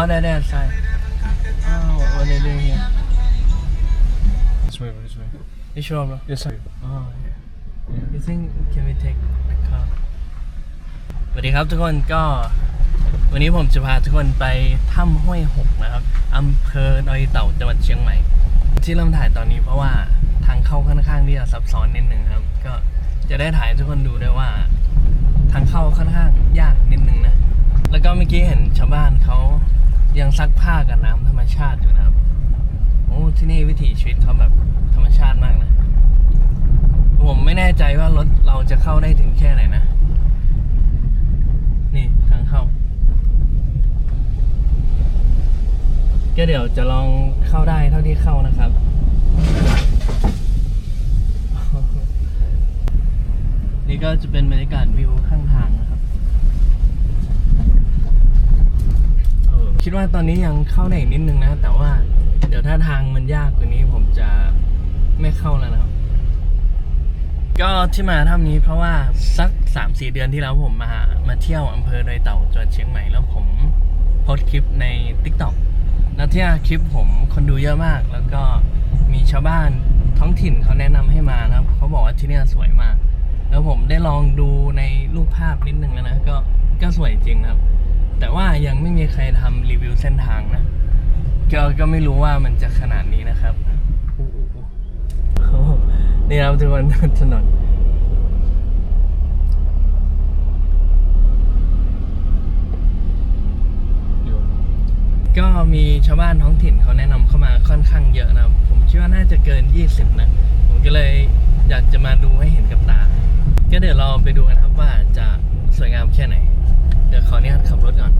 Oh, that that side. Oh, what are they doing here? This way, this way. You sure, bro? Yes, sir. Oh, yeah. You think can we take the car? สวัสดีครับทุกคนก็วันนี้ผมจะพาทุกคนไปถ้ำห้วยหกนะครับอำเภอดอยเต่าจังหวัดเชียงใหม่ ที่เริ่มถ่ายตอนนี้เพราะว่าทางเข้าค่อนข้างที่จะซับซ้อนนิดนึงครับ ก็จะได้ถ่ายให้ทุกคนดูด้วยว่า ทางเข้าค่อนข้างยากนิดนึงนะ แล้วก็เมื่อกี้เห็นชาวบ้านเขา ยังซักผ้ากับน้ำธรรมชาติอยู่นะครับ โอ้ที่นี่วิถีชีวิตเขาแบบธรรมชาติมากนะ ผมไม่แน่ใจว่ารถเราจะเข้าได้ถึงแค่ไหนนะ นี่ทางเข้า ก็เดี๋ยวจะลองเข้าได้เท่าที่เข้านะครับนี่ก็จะเป็นบรรยากาศวิวข้างทางนะ คิดว่าตอนนี้ยังเข้าได้อีกนิดนึงนะ แต่ว่าเดี๋ยวถ้าทางมันยากกว่านี้ผมจะไม่เข้าแล้วนะครับ ก็ที่มาถ้ำนี้เพราะว่าสักสามสี่เดือนที่แล้วผมมามาเที่ยวอำเภอดอยเต่าจังหวัดเชียงใหม่แล้วผมโพสคลิปใน t ิ k t o k แล้วที่คลิปผมคนดูเยอะมาก แล้วก็มีชาวบ้านท้องถิ่นเขาแนะนำให้มานะครับ เขาบอกว่าที่นี่สวยมาก แล้วผมได้ลองดูในรูปภาพนิดนึงแล้วนะ ก็ก็สวยจริงครับ แต่ว่ายังไม่มีใครทำรีวิวเส้นทางนะก็ก็ไม่รู้ว่ามันจะขนาดนี้นะครับโอ้โหนี่ครับทุกคนถนนก็มีชาวบ้านท้องถิ่นเขาแนะนำเข้ามาค่อนข้างเยอะนะผมคิดว่าน่าจะเกิน 20 นะ ผมก็เลยอยากจะมาดูให้เห็นกับตา ก็เดี๋ยวเราไปดูกันครับว่าจะสวยงามแค่ไหน เดี๋ยวขออนุญาตขับรถก่อน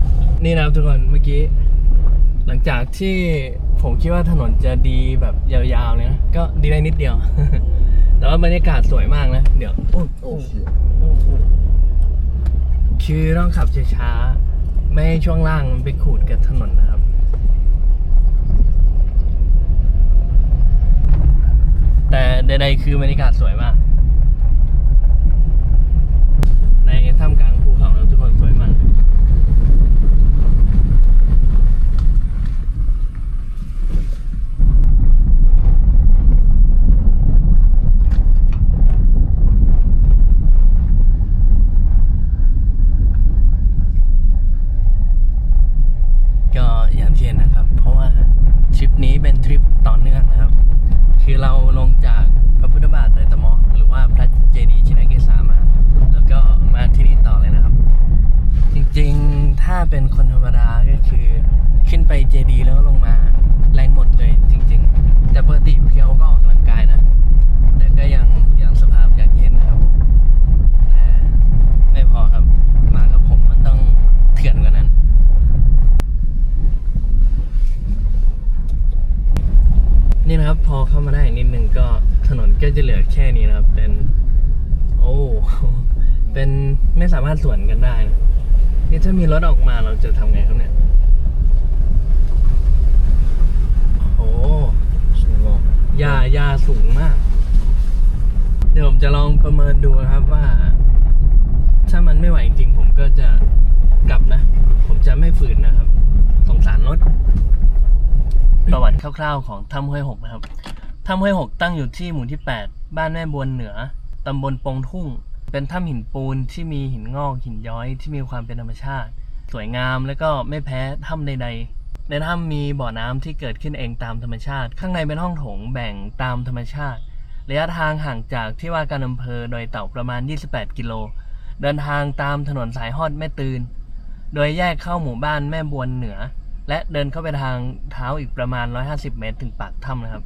นี่นะครับทุกคนเมื่อกี้ หลังจากที่ผมคิดว่าถนนจะดีแบบยาวๆเลยนะก็ดีได้นิดเดียว แต่ว่าบรรยากาศสวยมากนะ เดี๋ยวโอ้โอ้คือต้องขับช้าๆไม่ให้ช่วงล่างมันไปขูดกับถนนนะครับ แต่ใดๆคือบรรยากาศสวยมาก ในท่ามกลางภูเขาแล้วทุกคนสวยมาก ก็อย่างที่เห็นนะครับ เพราะว่าทริปนี้เป็นทริปต่อเนื่องนะครับ คือเราลงจากพระพุทธบาทเลยตะเมอหรือว่าพระเจดีย์ชินเกษามา แล้วก็มาที่นี่ต่อเลยนะครับ จริงๆถ้าเป็นคนธรรม ดาก็คือขึ้นไปเจดีย์แล้วลงมาแรงหมดเลยจริง ๆ แต่ปกติเพียวก็ออกกำลังกายนะ แต่ก็ยังยังสภาพอย่างเห็นนะครับผมแต่ไม่พอครับมากับผมมันต้องเถื่อนกว่านั้น นี่นะครับพอเข้ามาได้อีกนิดนึงก็ถนนก็จะเหลือแค่นี้นะครับ เป็น โอ้เป็นไม่สามารถสวนกันได้นะ นี่ถ้ามีรถออกมาเราจะทำไงครับเนี่ยโอ้โหหญ้าหญ้าสูงมาก เดี๋ยวผมจะลองประเมินดูนะครับว่า ถ้ามันไม่ไหวจริงๆผมก็จะกลับนะ ผมจะไม่ฝืนนะครับ สงสารรถ ประวัติคร่าวๆของถ้ำห้วยหกนะครับถ้ำห้วยหกตั้งอยู่ที่หมู่ที่ 8 บ้านแม่บวนเหนือตำบลปงทุ่ง เป็นถ้ำหินปูนที่มีหินงอกหินย้อยที่มีความเป็นธรรมชาติ สวยงามและก็ไม่แพ้ถ้ำใดๆ ในถ้ำมีบ่อน้ำที่เกิดขึ้นเองตามธรรมชาติ ข้างในเป็นห้องโถงแบ่งตามธรรมชาติ ระยะทางห่างจากที่ว่าการอำเภอดอยเต่าประมาณ 28 กิโล เดินทางตามถนนสายฮอดแม่ตืน โดยแยกเข้าหมู่บ้านแม่บวนเหนือ และเดินเข้าไปทางเท้าอีกประมาณ 150 เมตรถึงปากถ้ำนะครับ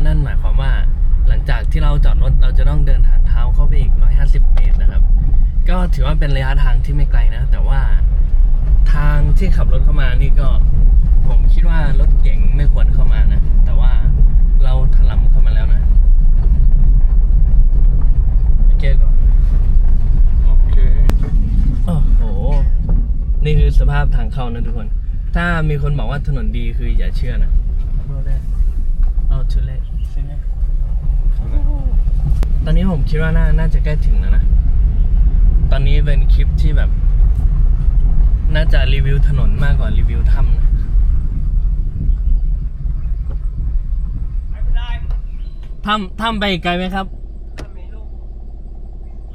นั่นหมายความว่าหลังจากที่เราจอดรถเราจะต้องเดินทางเท้าเข้าไปอีก 150 เมตรนะครับ ก็ถือว่าเป็นระยะทางที่ไม่ไกลนะ แต่ว่าทางที่ขับรถเข้ามานี่ก็ผมคิดว่ารถเก๋งไม่ควรเข้ามานะ แต่ว่าเราถลำเข้ามาแล้วนะโอเคก็ Okay. โอ้โห นี่คือสภาพทางเข้านะทุกคน ถ้ามีคนบอกว่าถนนดีคืออย่าเชื่อนะ เอาทุเรศใช่ไหมต อนนี้ผมคิดว่าน่าน่าจะใกล้ถึงแล้วนะ ตอนนี้เป็นคลิปที่แบบ น่าจะรีวิวถนนมากกว่ารีวิวถ้ำนะถ้ำถ้ำไปอีกไกลไหมครับ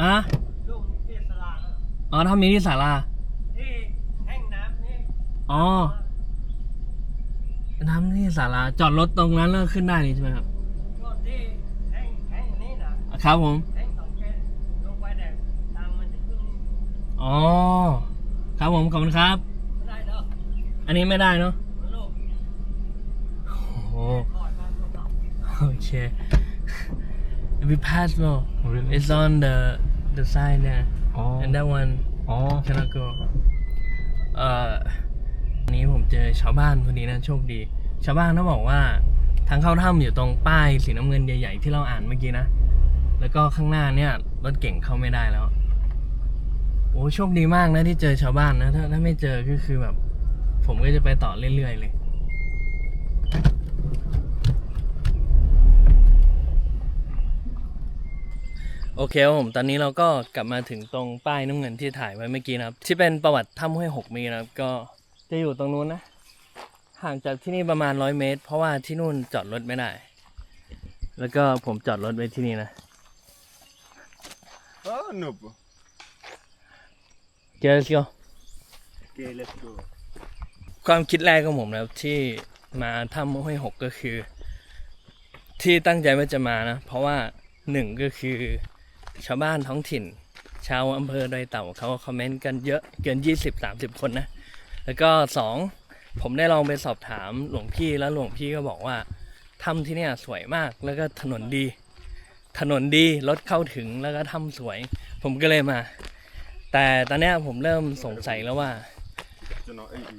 อะอ๋อถ้ำมีที่ศาลาอ๋อ น้ำที่ศาลาจอดรถตรงนั้นแล้วขึ้นได้นี่ใช่ไหมครับ ครับผมอ๋อ ครับผมขอบคุณครับ อันนี้ไม่ได้เนาะโอ้โหโอเค we pass bro Really? it's on the the side there Oh. and that one อ๋อ cannot go เอ่อวันนี้ผมเจอชาวบ้านพอดีนะโชคดี ชาวบ้านเขาบอกว่าทางเข้าถ้ำอยู่ตรงป้ายสีน้ำเงินใหญ่ ๆ ที่เราอ่านเมื่อกี้นะ แล้วก็ข้างหน้าเนี่ยรถเก่งเข้าไม่ได้แล้ว โอ้โชคดีมากนะที่เจอชาวบ้านนะ ถ้าถ้าไม่เจอก็คือแบบ ผมก็จะไปต่อเรื่อยๆเลยโอเคครับผมตอนนี้เราก็กลับมาถึงตรงป้ายน้ำเงินที่ถ่ายไว้เมื่อกี้นะครับ ที่เป็นประวัติถ้ำห้วยหกมีนะครับ ก็จะอยู่ตรงนู้นนะ ห่างจากที่นี่ประมาณร้อยเมตร เพราะว่าที่นู่นจอดรถไม่ได้ แล้วก็ผมจอดรถไว้ที่นี่นะ อ๋อหนุบเจอเชียวเกเล็กดูความคิดแรกของผมนะครับที่มาถ้ำห้วยหกก็คือ ที่ตั้งใจว่าจะมานะ เพราะว่าหนึ่งก็คือ ชาวบ้านท้องถิ่น ชาวอำเภอดอยเต่าเขาคอมเมนต์กันเยอะเกิน 20-30 คนนะ แล้วก็สองผมได้ลองไปสอบถามหลวงพี่แล้วหลวงพี่ก็บอกว่าถ้ำที่เนี่ยสวยมากแล้วก็ถนนดี ถนนดีรถเข้าถึงแล้วก็ถ้ำสวย ผมก็เลยมา แต่ตอนนี้ผมเริ่มสงสัยแล้วว่า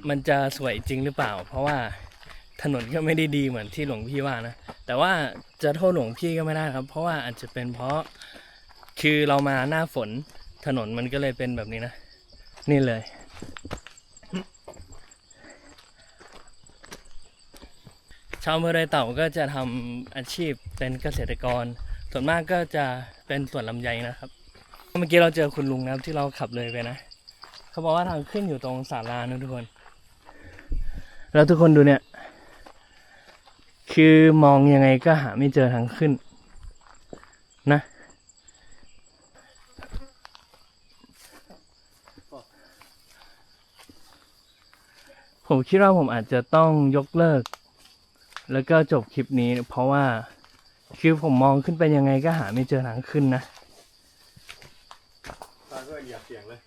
มันจะสวยจริงหรือเปล่า เพราะว่าถนนก็ไม่ได้ดีเหมือนที่หลวงพี่ว่านะแต่ว่าจะโทษหลวงพี่ก็ไม่ได้ครับ เพราะว่าอาจจะเป็นเพราะคือเรามาหน้าฝนถนนมันก็เลยเป็นแบบนี้นะ นี่เลย ชาวอำเภอไรเต่าก็จะทำอาชีพเป็นเกษตรกร ส่วนมากก็จะเป็นสวนลำไยนะครับ เมื่อกี้เราเจอคุณลุงนะครับที่เราขับเลยไปนะ เขาบอกว่าทางขึ้นอยู่ตรงศาลานะทุกคน แล้วทุกคนดูเนี่ย คือมองยังไงก็หาไม่เจอทางขึ้น นะผมคิดว่าผมอาจจะต้องยกเลิก แล้วก็จบคลิปนี้เพราะว่า คือผมมองขึ้นไปยังไงก็หาไม่เจอทางขึ้นนะตาก็อยากเสียงเลย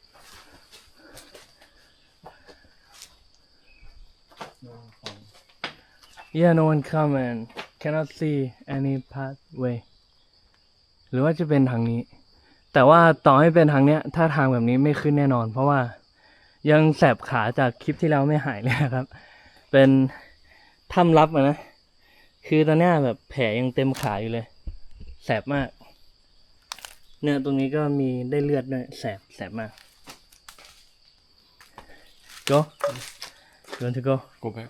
Yeah, no one come and cannot see any pathway หรือว่าจะเป็นทางนี้ แต่ว่าต่อให้เป็นทางเนี้ย ถ้าทางแบบนี้ไม่ขึ้นแน่นอน เพราะว่ายังแสบขาจากคลิปที่แล้วไม่หายเลยนะครับ เป็นถ้ำลับอะนะ คือตอนเนี้ยแบบแผลยังเต็มขาอยู่เลย แสบมาก เนี่ยตรงนี้ก็มีได้เลือดด้วยแสบแสบมาก go you want to go go back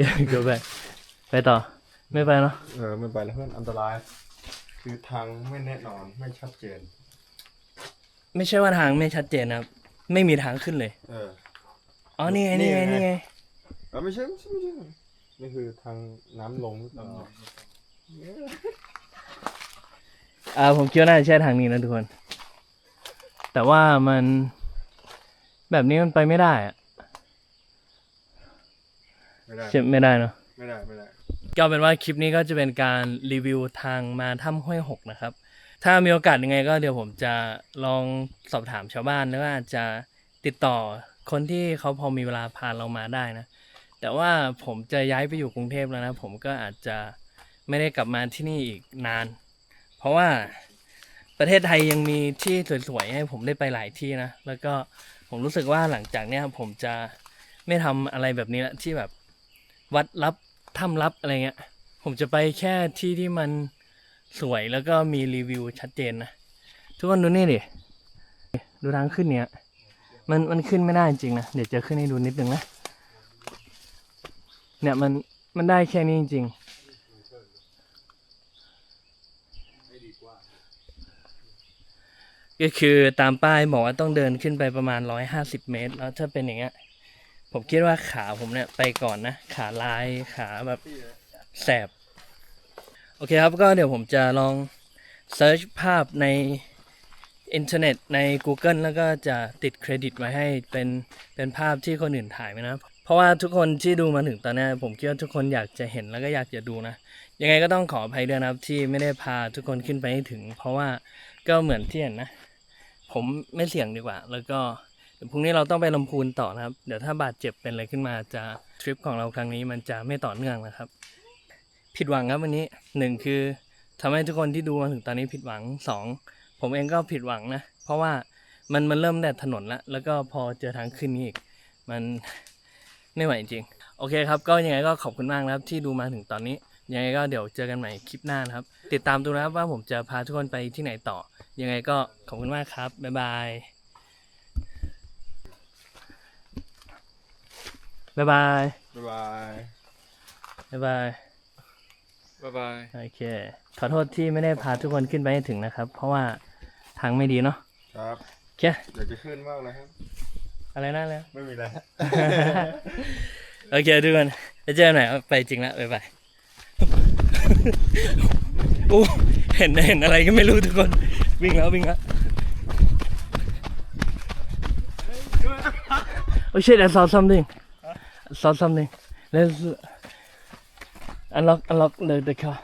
yeah go back ไปต่อ ไม่ไปเนาะเออไม่ไปแล้วเพื่อนอันตราย คือทางไม่แน่นอนไม่ชัดเจน ไม่ใช่ว่าทางไม่ชัดเจนนะครับ ไม่มีทางขึ้นเลย เออ อ๋อ นี่ไง นี่ไง นี่นี่ไงไง เออไม่ใช่ไม่ใช่ไม่ใช่ นี่คือทางน้ำลงหรือเปล่าอ่าผมคิดว่าน่าจะใช่ทางนี้นะทุกคน แต่ว่ามันแบบนี้มันไปไม่ได้อะไม่ได้ ใช่ไม่ได้เนาะ ไม่ได้ ไม่ได้ ก็เป็นว่าคลิปนี้ก็จะเป็นการรีวิวทางมาถ้ำห้วยหกนะครับ ถ้ามีโอกาสยังไงก็เดี๋ยวผมจะลองสอบถามชาวบ้านแล้วก็อาจจะติดต่อคนที่เขาพอมีเวลาพาเรามาได้นะ แต่ว่าผมจะย้ายไปอยู่กรุงเทพแล้วนะ ผมก็อาจจะไม่ได้กลับมาที่นี่อีกนาน เพราะว่าประเทศไทยยังมีที่สวยๆให้ผมได้ไปหลายที่นะ แล้วก็ผมรู้สึกว่าหลังจากเนี้ยผมจะไม่ทำอะไรแบบนี้ละที่แบบวัดลับถ้ำลับอะไรเงี้ย ผมจะไปแค่ที่ที่มันสวยแล้วก็มีรีวิวชัดเจนนะ ทุกคนดูนี่ดิ ดูทางขึ้นเนี้ยมันมันขึ้นไม่ได้จริงนะ เดี๋ยวจะขึ้นให้ดูนิดนึงนะ เนี่ยมันมันได้แค่นี้จริงๆก็คือตามป้ายบอกว่าต้องเดินขึ้นไปประมาณร้อยห้าสิบเมตร แล้วถ้าเป็นอย่างเงี้ย ผมคิดว่าขาผมเนี่ยไปก่อนนะ ขาลายขาแบบแสบ โอเคครับก็เดี๋ยวผมจะลองเซิร์ชภาพในอินเทอร์เน็ตใน Google แล้วก็จะติดเครดิตไว้ให้เป็นเป็นภาพที่คนอื่นถ่ายไว้นะ ราะว่าทุกคนที่ดูมาถึงตอนนี้ผมคิดว่าทุกคนอยากจะเห็นแล้วก็อยากจะดูนะ ยังไงก็ต้องขออภัยด้วยนะครับที่ไม่ได้พาทุกคนขึ้นไปให้ถึง เพราะว่าก็เหมือนที่เห็นนะ ผมไม่เสี่ยงดีกว่า แล้วก็พรุ่งนี้เราต้องไปลำพูนต่อนะครับ เดี๋ยวถ้าบาดเจ็บเป็นอะไรขึ้นมาจะทริปของเราครั้งนี้มันจะไม่ต่อเนื่องนะครับ ผิดหวังครับวันนี้หนึ่งคือทำให้ทุกคนที่ดูมาถึงตอนนี้ผิดหวังสองผมเองก็ผิดหวังนะ เพราะว่ามันมันเริ่มแดดถนนแล้วแล้วก็พอเจอทางขึ้นนี้อีก มัน ไม่ไหวจริงๆโอเคครับ ก็ยังไงก็ขอบคุณมากนะครับ ที่ดูมาถึงตอนนี้ ยังไงก็เดี๋ยวเจอกันใหม่คลิปหน้านะครับ ติดตามดูนะครับว่าผมจะพาทุกคนไปที่ไหนต่อ ยังไงก็ขอบคุณมากครับ บ๊ายบาย บ๊ายบาย บ๊ายบาย บ๊ายบาย บ๊ายบาย โอเค ขอโทษที่ไม่ได้พาทุกคนขึ้นไปให้ถึงนะครับ เพราะว่าทางไม่ดีเนาะครับ โอเค อยากจะขึ้นมากเลยครับ อะไรนั่นแล้ว ไม่มีอะไรโอเคทุกคนแล้วเจอกันใหม่ไปจริงแล้วบ๊ายบายอู้เห็นเห็นอะไรก็ไม่รู้ทุกคน วิ่งแล้ววิ่งแล้ว Oh shit, I saw something. I saw something. Let's unlock unlock the, the car.